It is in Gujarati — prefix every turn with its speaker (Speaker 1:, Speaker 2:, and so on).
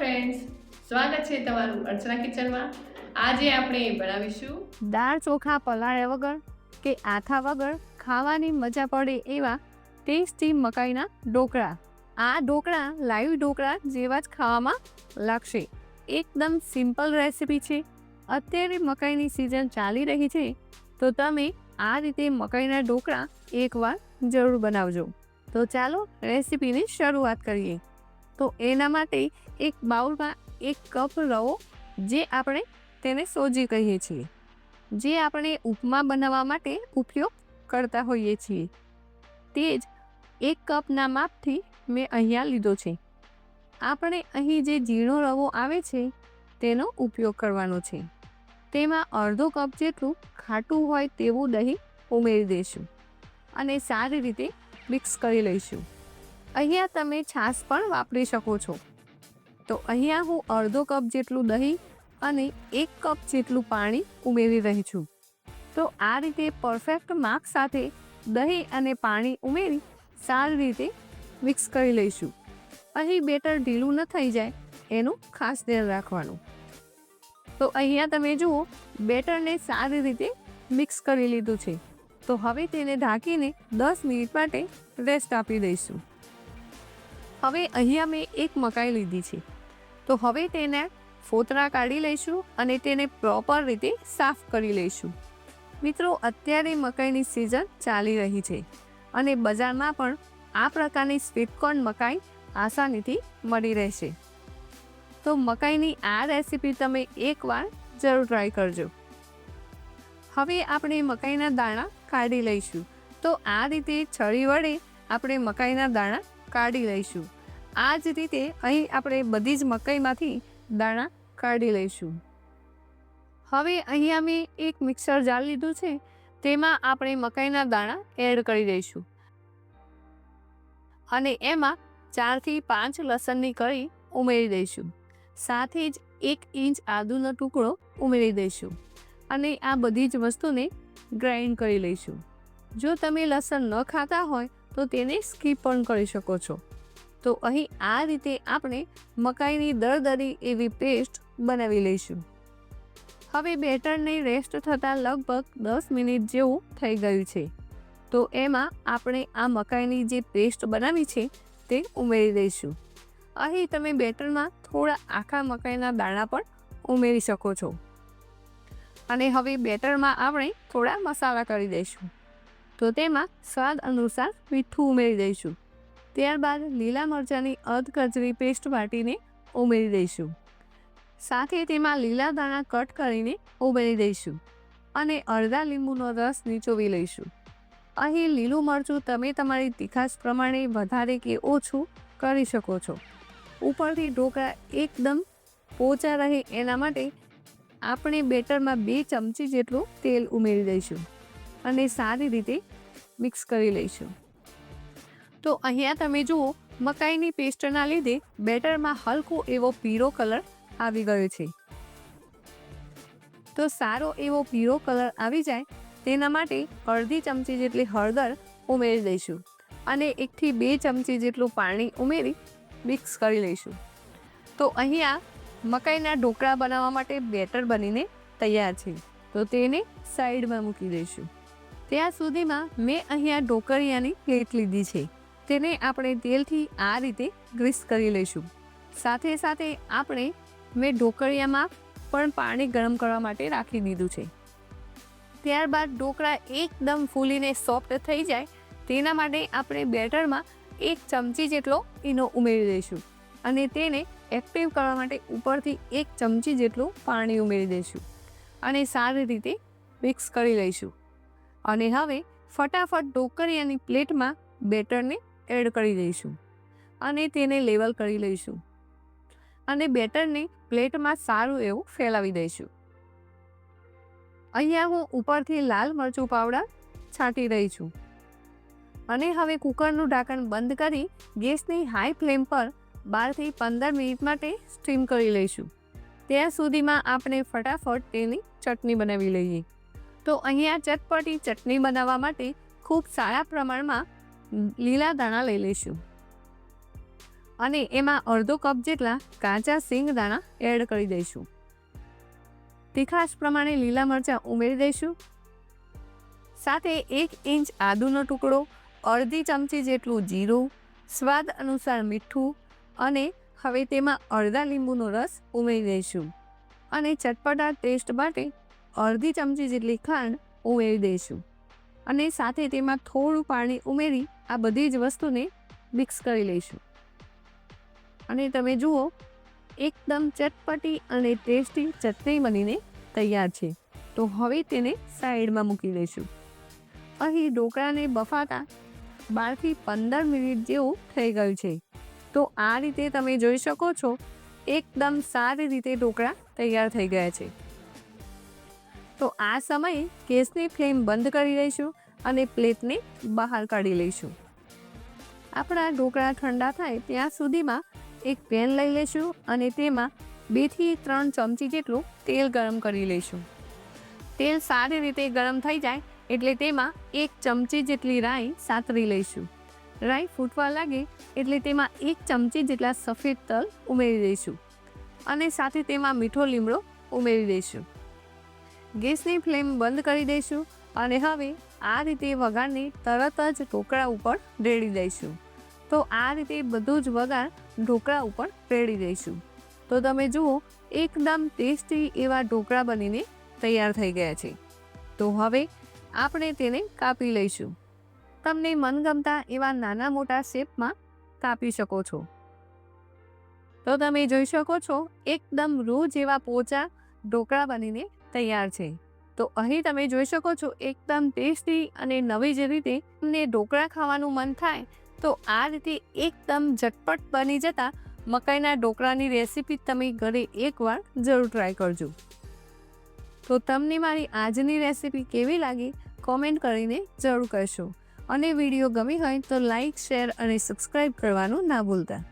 Speaker 1: ફ્રેન્ડ્સ સ્વાગત છે તમારું અર્ચના કિચનમાં. આજે આપણે બનાવીશું.
Speaker 2: દાળ ચોખા પલાળ્યા વગર કે આથા વગર ખાવાની મજા પડે એવા ટેસ્ટી મકાઈના ઢોકળા. આ ઢોકળા લાઈવ ઢોકળા જેવા જ ખાવામાં લાગશે. એકદમ સિમ્પલ રેસીપી છે. અત્યારે મકાઈની સિઝન ચાલી રહી છે, તો તમે આ રીતે મકાઈના ઢોકળા એકવાર જરૂર બનાવજો. તો ચાલો રેસીપીની શરૂઆત કરીએ. તો એના માટે એક બાઉલમાં એક કપ રવો જે આપણે તેને સોજી કહીએ છીએ, જે આપણે ઉપમા બનાવવા માટે ઉપયોગ કરતા હોઈએ છીએ. તે જ એક કપના માપથી મેં અહીંયા લીધો છે. આપણે અહીં જે ઝીણો રવો આવે છે, તેનો ઉપયોગ કરવાનો છે. તેમાં અડધો કપ જેટલું ખાટું હોય તેવું દહીં ઉમેરી દઈશું અને સારી રીતે મિક્સ કરી લઈશું. અહીંયા તમે છાશ પણ વાપરી શકો છો. તો અહીંયા હું અડધો કપ જેટલું દહીં અને એક કપ જેટલું પાણી ઉમેરી રહી છું. તો આ રીતે પરફેક્ટ માર્ક સાથે દહીં અને પાણી ઉમેરી સારી રીતે મિક્સ કરી લઈશું. અહીં બેટર ઢીલું ન થઈ જાય, એનું ખાસ ધ્યાન રાખવાનું. તો અહીંયા તમે જુઓ, બેટરને સારી રીતે મિક્સ કરી લીધું છે. તો હવે તેને ઢાંકીને દસ મિનિટ માટે રેસ્ટ આપી દઈશું. હવે અહીંયા મેં એક મકાઈ લીધી છે. તો હવે તેને ફોતરા કાઢી લઈશું અને તેને પ્રોપર રીતે સાફ કરી લઈશું. મિત્રો, અત્યારે મકાઈની સિઝન ચાલી રહી છે અને બજારમાં પણ આ પ્રકારની સ્વીટકોર્ન મકાઈ આસાનીથી મળી રહેશે. તો મકાઈની આ રેસીપી તમે એકવાર જરૂર ટ્રાય કરજો. હવે આપણે મકાઈના દાણા કાઢી લઈશું. તો આ રીતે છરી વડે આપણે મકાઈના દાણા કાઢી લઈશું. આ જ રીતે અહીં આપણે બધી જ મકાઈમાંથી દાણા કાઢી લઈશું. હવે અહીંયા મેં એક મિક્સર જાર લીધું છે, તેમાં આપણે મકાઈના દાણા એડ કરી દઈશું. અને એમાં ચારથી પાંચ લસણની કળી ઉમેરી દઈશું. સાથે જ એક ઇંચ આદુનો ટુકડો ઉમેરી દઈશું. અને આ બધી જ વસ્તુને ગ્રાઇન્ડ કરી લઈશું. જો તમે લસણ ન ખાતા હોય તો તેને સ્કીપ પણ કરી શકો છો. તો અહીં આ રીતે આપણે મકાઈની દરદરી એવી પેસ્ટ બનાવી લઈશું. હવે બેટરને રેસ્ટ થતાં લગભગ દસ મિનિટ જેવું થઈ ગયું છે. તો એમાં આપણે આ મકાઈની જે પેસ્ટ બનાવી છે તે ઉમેરી દઈશું. અહીં તમે બેટરમાં થોડા આખા મકાઈના દાણા પણ ઉમેરી શકો છો. અને હવે બેટરમાં આપણે થોડા મસાલા કરી દઈશું. તો તેમાં સ્વાદ અનુસાર મીઠું ઉમેરી દઈશું. ત્યારબાદ લીલા મરચાંની અધ કચરી પેસ્ટ વાટીને ઉમેરી દઈશું. સાથે તેમાં લીલા દાણા કટ કરીને ઉમેરી દઈશું અને અડધા લીંબુનો રસ નીચોવી લઈશું. અહીં લીલું મરચું તમે તમારી તીખાશ પ્રમાણે વધારે કે ઓછું કરી શકો છો. ઉપરથી ઢોકળા એકદમ પોચા રહે એના માટે આપણે બેટરમાં બે ચમચી જેટલું તેલ ઉમેરી દઈશું અને સારી રીતે મિક્સ કરી લઈશું. તો અહીંયા તમે જુઓ, મકાઈની પેસ્ટના લીધે બેટરમાં હલકો એવો પીળો કલર આવી ગયો છે. તો સારો એવો પીળો કલર આવી જાય, તેના માટે અડધી ચમચી જેટલી હળદર ઉમેરી દઈશું અને એકથી બે ચમચી જેટલું પાણી ઉમેરી મિક્સ કરી લઈશું. તો અહીંયા મકાઈના ઢોકળા બનાવવા માટે બેટર બનીને તૈયાર છે. તો તેને સાઈડમાં મૂકી દઈશું. ત્યાં સુધીમાં મેં અહીંયા ઢોકળિયાની પ્લેટ લીધી છે. તેને આપણે તેલથી આ રીતે ગ્રીસ કરી લઈશું. સાથે સાથે આપણે મેં ઢોકળિયામાં પણ પાણી ગરમ કરવા માટે રાખી દીધું છે. ત્યારબાદ ઢોકળા એકદમ ફૂલીને સોફ્ટ થઈ જાય, તેના માટે આપણે બેટરમાં એક ચમચી જેટલો ઈનો ઉમેરી દઈશું અને તેને એક્ટિવ કરવા માટે ઉપરથી એક ચમચી જેટલું પાણી ઉમેરી દઈશું અને સારી રીતે મિક્સ કરી લઈશું. અને હવે ફટાફટ ઢોકળિયાની પ્લેટમાં બેટરને એડ કરી દઈશું અને તેને લેવલ કરી લઈશું અને બેટરને પ્લેટમાં સારું એવું ફેલાવી દઈશું. અહીંયા હું ઉપરથી લાલ મરચું પાવડર છાંટી રહી છું અને હવે કુકરનું ઢાંકણ બંધ કરી ગેસની હાઈ ફ્લેમ પર બારથી પંદર મિનિટ માટે સ્ટીમ કરી લઈશું. ત્યાં સુધીમાં આપણે ફટાફટ તેની ચટણી બનાવી લઈએ. તો અહીંયા ચટપટી ચટણી બનાવવા માટે ખૂબ સારા પ્રમાણમાં લીલા દાણા લઈ લઈશું. અને એમાં અડધો કપ જેટલા કાચા સિંગદાણા એડ કરી દઈશું. તીખાશ પ્રમાણે લીલા મરચાં ઉમેરી દઈશું. સાથે એક ઇંચ આદુનો ટુકડો, અડધી ચમચી જેટલું જીરું, સ્વાદ અનુસાર મીઠું અને હવે તેમાં અડધા લીંબુનો રસ ઉમેરી દઈશું. અને ચટપટા ટેસ્ટ માટે અડધી ચમચી જેટલી ખાંડ ઉમેરી દઈશું. અને સાથે તેમાં થોડું પાણી ઉમેરી આ બધી જ વસ્તુને મિક્સ કરી લઈશું. અને તમે જુઓ, એકદમ ચટપટી અને ટેસ્ટી ચટણી બનીને તૈયાર છે. તો હવે તેને સાઈડમાં મૂકી દઈશું. અહીં ઢોકળાને બફાતા બારથી પંદર મિનિટ જેવું થઈ ગયું છે. તો આ રીતે તમે જોઈ શકો છો, એકદમ સારી રીતે ઢોકળા તૈયાર થઈ ગયા છે. તો આ સમયે ગેસની ફ્લેમ બંધ કરી દઈશું અને પ્લેટને બહાર કાઢી લઈશું. આપણા ઢોકળા ઠંડા થાય ત્યાં સુધીમાં એક પેન લઈ લઈશું અને તેમાં બેથી ત્રણ ચમચી જેટલું તેલ ગરમ કરી લઈશું. તેલ સારી રીતે ગરમ થઈ જાય એટલે તેમાં એક ચમચી જેટલી રાઈ સાતરી લઈશું. રાઈ ફૂટવા લાગે એટલે તેમાં એક ચમચી જેટલા સફેદ તલ ઉમેરી દઈશું અને સાથે તેમાં મીઠો લીમડો ઉમેરી દઈશું. ગેસની ફ્લેમ બંધ કરી દઈશું અને હવે આ રીતે વઘારને તરત જ ઢોકળા ઉપર રેડી દઈશું. તો આ રીતે બધું જ વઘાર ઢોકળા ઉપર રેડી દઈશું. તો તમે જુઓ, એકદમ ટેસ્ટી એવા ઢોકળા બનીને તૈયાર થઈ ગયા છે. તો હવે આપણે તેને કાપી લઈશું. તમને મનગમતા એવા નાના મોટા શેપમાં કાપી શકો છો. તો તમે જોઈ શકો છો, એકદમ રૂ જેવા પોચા ઢોકળા બનીને તૈયાર છે. તો અહીં તમે જોઈ શકો છો, એકદમ ટેસ્ટી અને નવી જ રીતે તમને ઢોકળા ખાવાનું મન થાય, તો આ રીતે એકદમ ઝટપટ બની જતા મકાઈના ઢોકળાની રેસીપી તમે ઘરે એકવાર જરૂર ટ્રાય કરજો. તો તમને મારી આજની રેસીપી કેવી લાગી કોમેન્ટ કરીને જરૂર કહેશો. અને વીડિયો ગમી હોય તો લાઈક શેર અને સબસ્ક્રાઈબ કરવાનું ના ભૂલતા.